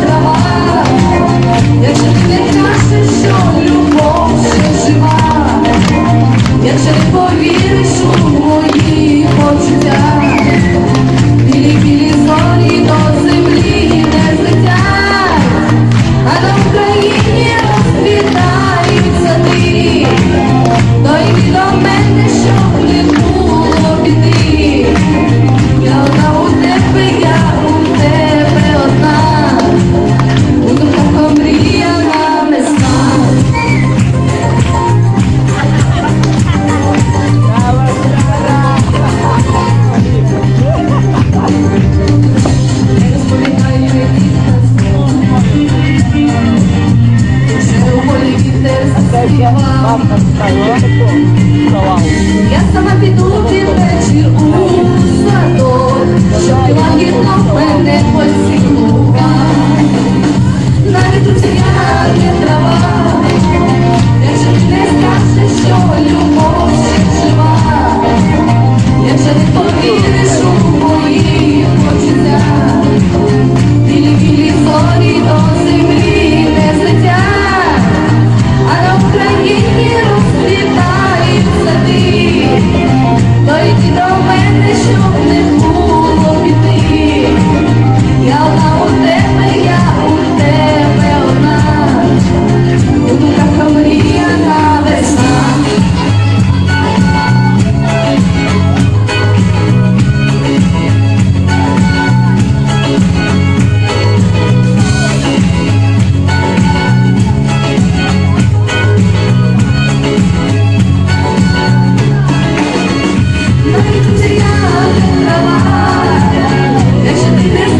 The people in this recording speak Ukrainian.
трава, якщо ти не кажеш, що любов. Я сама піду під вечір у садок, щоб лагідно мене поцілука. Навіть у є трава, якщо ти не скажеш, що любов ще жива, якщо не повіриш у мої почуття. Thank you.